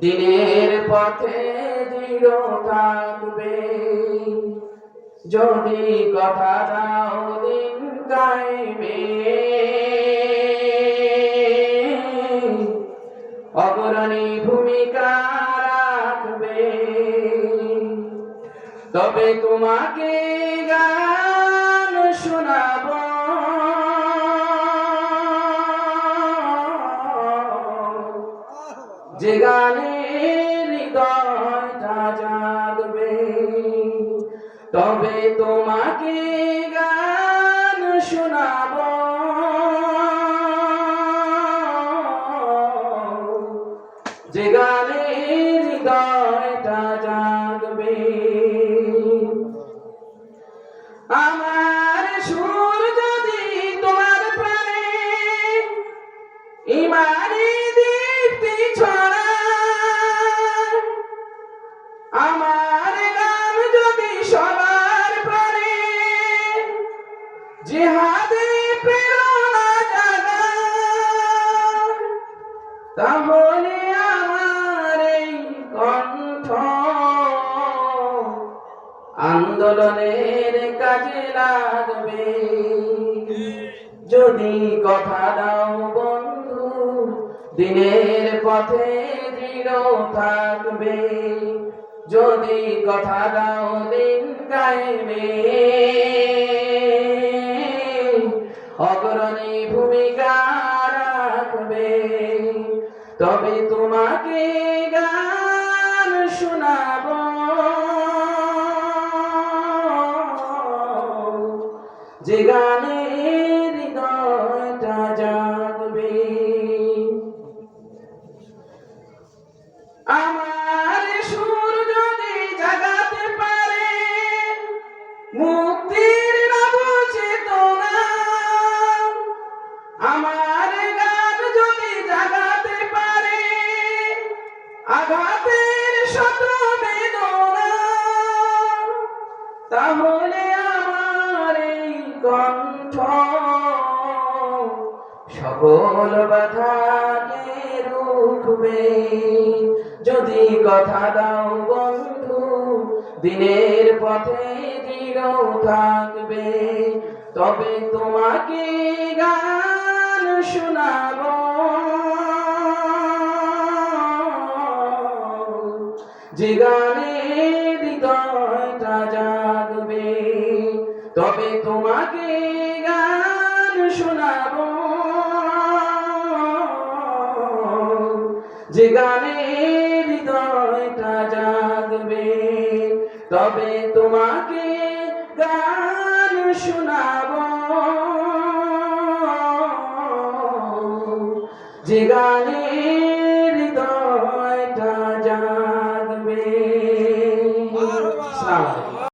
দিনের পথে দৃঢ় যদি কথা দাও দিন গাইবে। অগ্রণী ভূমিকা রাখবে। তবে তোমাকে গান শোনাবো যে গানে হৃদয়টা জাগবে। তবে তোমাকে গান শোনাবো। যে গানে হৃদয়টা জাগবে। আমার সুর যদি তোমার প্রাণে ইমানি আমার গান যদি সবার প্রাণে জিহাদে প্রেরণা জাগায় তাহলে আমার এই কণ্ঠ আন্দোলনের কাজে লাগবে। যদি কথা দাও বন্ধু, দিনের পথে দৃঢ় থাকবে। যদি কথা দাও দিন গাইবে অগ্রণী ভূমিকা রাখবে। তবে তোমাকে গান শোনাবো। যে গানে মুক্তির নব চেতনা। আমার যদি জাগাতে পারে, আঘাতের শত বেদনা। তাহলে আমার এই কণ্ঠ সকল বাধাকে রুখবে যদি কথা দাও বন্ধু, দিনের পথে থাকবে। তবে তোমাকে গান শোনাবো। যে গানে হৃদয়টা জাগবে, তবে তোমাকে গান শোনাবো। যে গানে হৃদয়টা জাগবে, তবে তোমাকে গান শোনাব। যে গানে